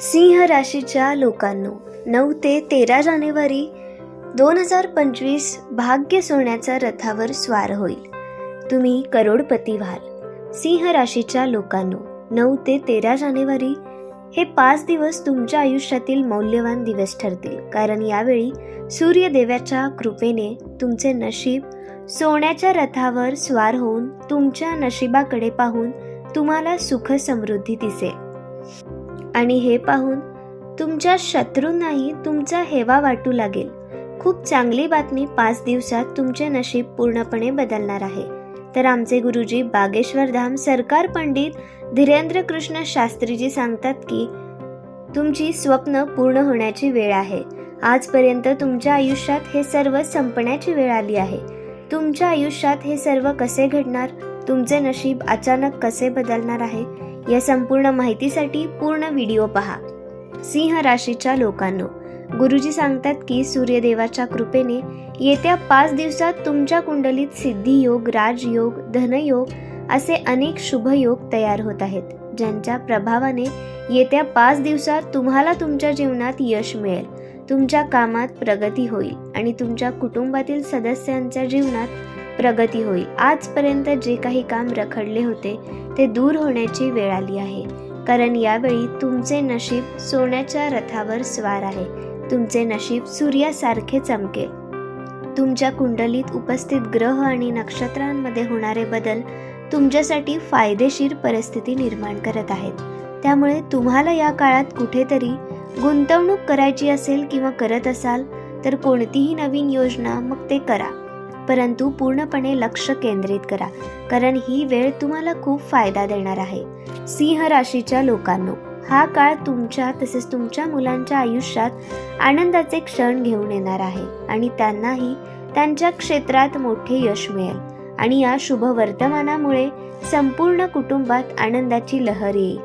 सिंह राशीच्या लोकांनो नऊ ते तेरा जानेवारी दोन हजार पंचवीस भाग्य सोन्याच्या रथावर स्वार होईल. तुम्ही करोडपती व्हाल. सिंह राशीच्या लोकांनो नऊ ते तेरा जानेवारी हे पाच दिवस तुमच्या आयुष्यातील मौल्यवान दिवस ठरतील. कारण यावेळी सूर्यदेवाच्या कृपेने तुमचे नशीब सोन्याच्या रथावर स्वार होऊन तुमच्या नशिबाकडे पाहून तुम्हाला सुख समृद्धी दिसेल. आणि हे पाहून तुमच्या शत्रूंनाही तुमचा हेवा वाटू लागेल. खूप चांगली बातमी पाच दिवसात तुमचे नशीब पूर्णपणे बदलणार आहे. तर आमचे गुरुजी बागेश्वर धाम सरकार पंडित धीरेंद्र कृष्ण शास्त्रीजी सांगतात की तुमची स्वप्न पूर्ण होण्याची वेळ आहे. आजपर्यंत तुमच्या आयुष्यात हे सर्व संपण्याची वेळ आली आहे. तुमच्या आयुष्यात हे सर्व कसे घडणार? तुमचे नशीब अचानक कसे बदलणार आहे? या संपूर्ण माहितीसाठी पूर्ण व्हिडिओ पहा. सिंह राशीच्या लोकांनो गुरुजी सांगतात की सूर्यदेवाच्या कृपेने येत्या पाच दिवसात तुमच्या कुंडलीत सिद्धियोग राजयोग धनयोग असे अनेक शुभयोग तयार होत आहेत ज्यांच्या प्रभावाने येत्या पाच दिवसात तुम्हाला तुमच्या जीवनात यश मिळेल. तुमच्या कामात प्रगती होईल आणि तुमच्या कुटुंबातील सदस्यांच्या जीवनात प्रगती होईल. आजपर्यंत जे काही काम रखडले होते ते दूर होण्याची वेळ आली आहे. कारण यावेळी तुमचे नशीब सोन्याच्या रथावर स्वार आहे. तुमचे नशीब सूर्यासारखे चमकेल तुमच्या कुंडलीत उपस्थित ग्रह आणि नक्षत्रांमध्ये होणारे बदल तुमच्यासाठी फायदेशीर परिस्थिती निर्माण करत आहेत. त्यामुळे तुम्हाला या काळात कुठेतरी गुंतवणूक करायची असेल किंवा करत असाल तर कोणतीही नवीन योजना मग ते करा. परंतु पूर्णपणे लक्ष केंद्रित करा कारण ही वेळ तुम्हाला खूप फायदा देणार आहे. सिंह राशीच्या लोकांनो हा काळ तुमच्या तसेच तुमच्या मुलांच्या आयुष्यात आनंदाचे क्षण घेऊन येणार आहे आणि त्यांनाही त्यांच्या क्षेत्रात मोठे यश मिळेल आणि या शुभ वर्तमानामुळे संपूर्ण कुटुंबात आनंदाची लहर येईल.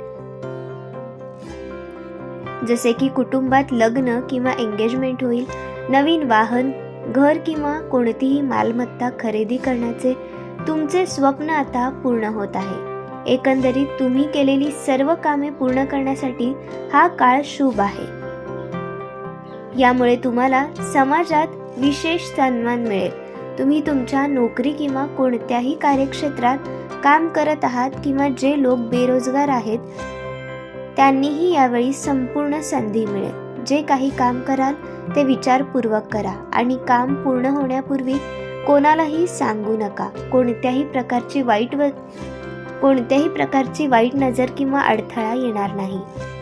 जसे की कुटुंबात लग्न किंवा एंगेजमेंट होईल नवीन वाहन घर किंवा कोणतीही मालमत्ता खरेदी करण्याचे तुमचे स्वप्न आता पूर्ण होत आहे. एकंदरीत तुम्ही केलेली सर्व कामे पूर्ण करण्यासाठी हा काळ शुभ आहे. यामुळे तुम्हाला समाजात विशेष सन्मान मिळेल. तुम्ही तुमच्या नोकरी किंवा कोणत्याही कार्यक्षेत्रात काम करत आहात किंवा जे लोक बेरोजगार आहेत त्यांनीही यावेळी संपूर्ण संधी मिळेल. जे काही काम कराल ते विचारपूर्वक करा आणि काम पूर्ण होण्यापूर्वी कोणालाही सांगू नका. कोणत्याही प्रकारची वाईट व कोणत्याही प्रकारची वाईट नजर किंवा अडथळा येणार नाही.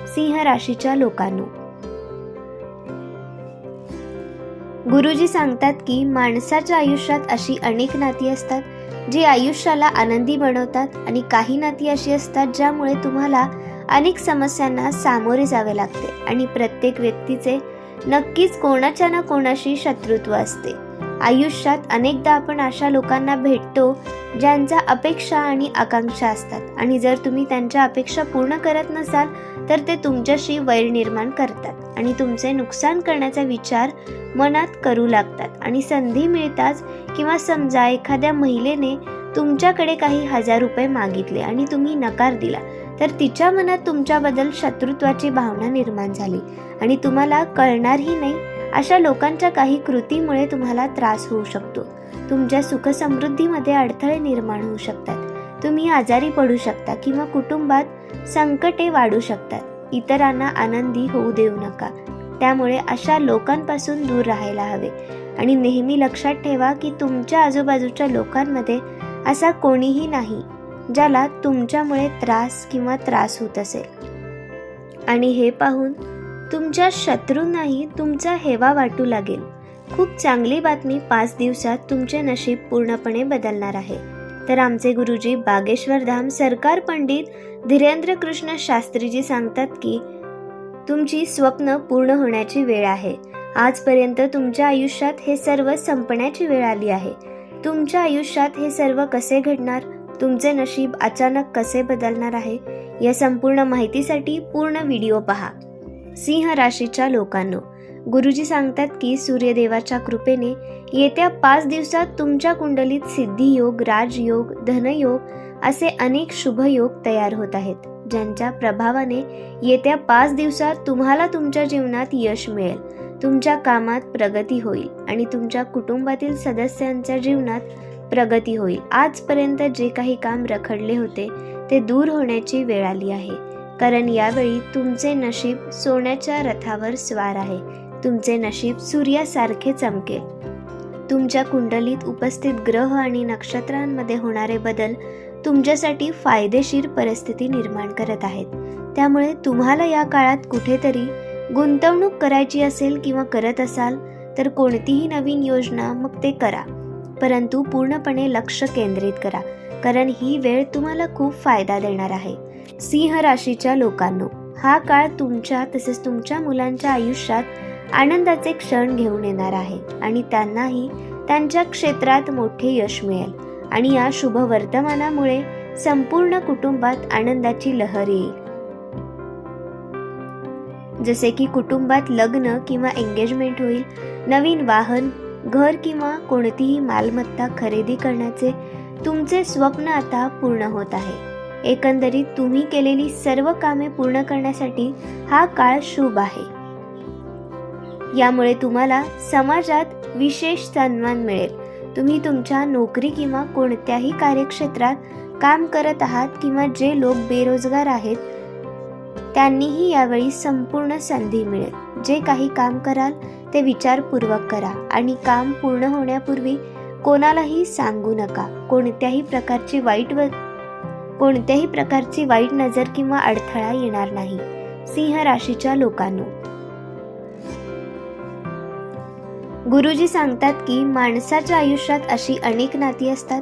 सिंह राशीच्या लोकांनो. गुरुजी सांगतात की माणसाच्या आयुष्यात अशी अनेक नाती असतात जी आयुष्याला आनंदी बनवतात आणि काही नाती अशी असतात ज्यामुळे तुम्हाला अनेक समस्यांना सामोरे जावे लागते आणि प्रत्येक व्यक्तीचे नक्कीच कोणाच्या ना कोणाशी शत्रुत्व असते. आयुष्यात अनेकदा आपण अशा लोकांना भेटतो ज्यांच्या अपेक्षा आणि आकांक्षा असतात. आणि जर तुम्ही त्यांच्या अपेक्षा पूर्ण करत नसाल तर ते तुमच्याशी वैर निर्माण करतात आणि तुमचे नुकसान करण्याचा विचार मनात करू लागतात आणि संधी मिळताच किंवा समजा एखाद्या महिलेने तुमच्याकडे काही हजार रुपये मागितले आणि तुम्ही नकार दिला तर तिच्या मनात तुमच्याबद्दल शत्रुत्वाची भावना निर्माण झाली. आणि तुम्हाला कळणारही नाही अशा लोकांच्या काही कृतीमुळे तुम्हाला त्रास होऊ शकतो. तुमच्या सुखसमृद्धीमध्ये अडथळे निर्माण होऊ शकतात. तुम्ही आजारी पडू शकता किंवा कुटुंबात संकटे वाढू शकतात. इतरांना आनंदी होऊ देऊ नका. त्यामुळे अशा लोकांपासून दूर राहायला हवे. आणि नेहमी लक्षात ठेवा की तुमच्या आजूबाजूच्या लोकांमध्ये असा कोणीही नाही. ज्याला तुमच्यामुळे त्रास किंवा त्रास होत असेल. आणि हे पाहून तुमच्या शत्रूंनाही तुमचा हेवा वाटू लागेल. खूप चांगली बातमी पाच दिवसात तुमचे नशीब पूर्णपणे बदलणार आहे. तर आमचे गुरुजी बागेश्वर धाम सरकार पंडित धीरेंद्र कृष्ण शास्त्रीजी सांगतात की तुमची स्वप्न पूर्ण होण्याची वेळ आहे. आजपर्यंत तुमच्या आयुष्यात हे सर्व संपण्याची वेळ आली आहे. तुमच्या आयुष्यात हे सर्व कसे घडणार? तुमचे नशीब अचानक कसे बदलणार आहे या संपूर्ण माहितीसाठी पूर्ण व्हिडिओ पहा. सिंह राशीच्या लोकांनो गुरुजी सांगतात की सूर्यदेवाच्या कृपेने येत्या पाच दिवसात तुमच्या कुंडलीत सिद्धियोग राजयोग धनयोग असे अनेक शुभयोग तयार होत आहेत ज्यांच्या प्रभावाने येत्या पाच दिवसात तुम्हाला तुमच्या जीवनात यश मिळेल. तुमच्या कामात प्रगती होईल आणि तुमच्या कुटुंबातील सदस्यांच्या जीवनात प्रगती होईल. आजपर्यंत जे काही काम रखडले होते ते दूर होण्याची वेळ आली आहे. कारण यावेळी तुमचे नशीब सोन्याच्या रथावर स्वार आहे. तुमचे नशीब सूर्यासारखे चमकेल. तुमच्या कुंडलीत उपस्थित ग्रह आणि नक्षत्रांमध्ये होणारे बदल तुमच्यासाठी फायदेशीर परिस्थिती निर्माण करत आहेत. त्यामुळे तुम्हाला या काळात कुठेतरी गुंतवणूक करायची असेल किंवा करत असाल तर कोणतीही नवीन योजना मग ते करा. परंतु पूर्णपणे लक्ष केंद्रित करा कारण ही वेळ तुम्हाला खूप फायदा देणार आहे. सिंह राशीच्या लोकांनो हा काळ तुमच्या तसेच तुमच्या मुलांच्या आयुष्यात आनंदाचे क्षण घेऊन येणार आहे आणि त्यांनाही त्यांच्या क्षेत्रात मोठे यश मिळेल आणि या शुभ वर्तमानामुळे संपूर्ण कुटुंबात आनंदाची लहर येईल. जसे की कुटुंबात लग्न किंवा एंगेजमेंट होईल नवीन वाहन घर किंवा कोणतीही मालमत्ता खरेदी करण्याचे तुमचे स्वप्न आता पूर्ण होत आहे. एकंदरीत तुम्ही केलेली सर्व कामे पूर्ण करण्यासाठी हा काळ शुभ आहे. यामुळे तुम्हाला समाजात विशेष सन्मान मिळेल. तुम्ही तुमच्या नोकरी किंवा कोणत्याही कार्यक्षेत्रात काम करत आहात किंवा जे लोक बेरोजगार आहेत त्यांनीही यावेळी संपूर्ण संधी मिळेल. जे काही काम कराल ते विचारपूर्वक करा आणि काम पूर्ण होण्यापूर्वी कोणालाही सांगू नका. कोणत्याही प्रकारची वाईट व कोणत्याही प्रकारची वाईट नजर किंवा अडथळा येणार नाही. सिंह राशीच्या लोकांनो. गुरुजी सांगतात की माणसाच्या आयुष्यात अशी अनेक नाती असतात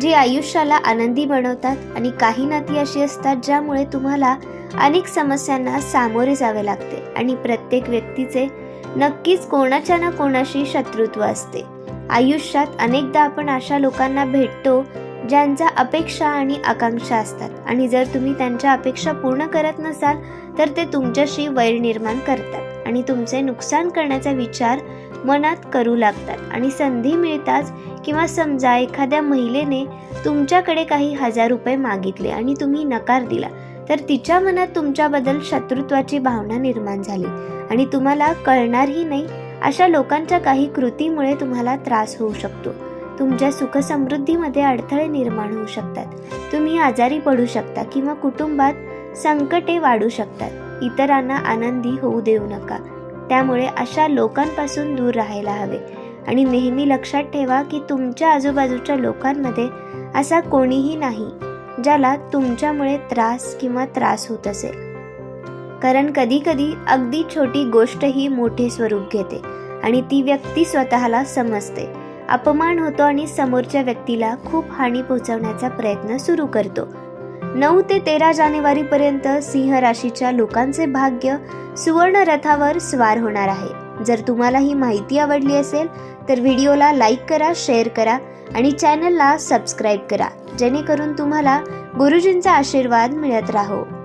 जी आयुष्याला आनंदी बनवतात आणि काही नाती अशी असतात ज्यामुळे तुम्हाला अनेक समस्यांना सामोरे जावे लागते आणि प्रत्येक व्यक्तीचे नक्कीच कोणाच्या ना कोणाशी शत्रुत्व असते. आयुष्यात अनेकदा आपण अशा लोकांना भेटतो ज्यांच्या अपेक्षा आणि आकांक्षा असतात. आणि जर तुम्ही त्यांच्या अपेक्षा पूर्ण करत नसाल तर ते तुमच्याशी वैर निर्माण करतात आणि तुमचे नुकसान करण्याचा विचार मनात करू लागतात. आणि संधी मिळताच किंवा समजा एखाद्या महिलेने तुमच्याकडे काही हजार रुपये मागितले आणि तुम्ही नकार दिला तर तिच्या मनात तुमच्याबद्दल शत्रुत्वाची भावना निर्माण झाली. आणि तुम्हाला कळणारही नाही अशा लोकांच्या काही कृतीमुळे तुम्हाला त्रास होऊ शकतो. तुमच्या सुखसमृद्धीमध्ये अडथळे निर्माण होऊ शकतात. तुम्ही आजारी पडू शकता किंवा कुटुंबात संकटे वाढू शकतात. इतरांना आनंदी होऊ देऊ नका. त्यामुळे अशा लोकांपासून दूर राहायला हवे. आणि नेहमी लक्षात ठेवा की तुमच्या आजूबाजूच्या लोकांमध्ये असा कोणीही नाही ज्याला तुमच्यामुळे त्रास किंवा त्रास होत असेल. कारण कधीकधी अगदी छोटी गोष्टही मोठे स्वरूप घेते आणि ती व्यक्ती स्वतःला समजते. अपमान होतो आणि समोरच्या व्यक्तीला खूप हानी पोहोचवण्याचा प्रयत्न सुरू करतो. नऊ ते तेरा जानेवारीपर्यंत सिंह राशीच्या लोकांचे भाग्य सुवर्ण रथावर स्वार होणार आहे. जर तुम्हाला ही माहिती आवडली असेल तर व्हिडिओला लाईक करा शेअर करा आणि चॅनलला सबस्क्राईब करा. जेणेकरून तुम्हाला गुरुजींचा आशीर्वाद मिळत राहो.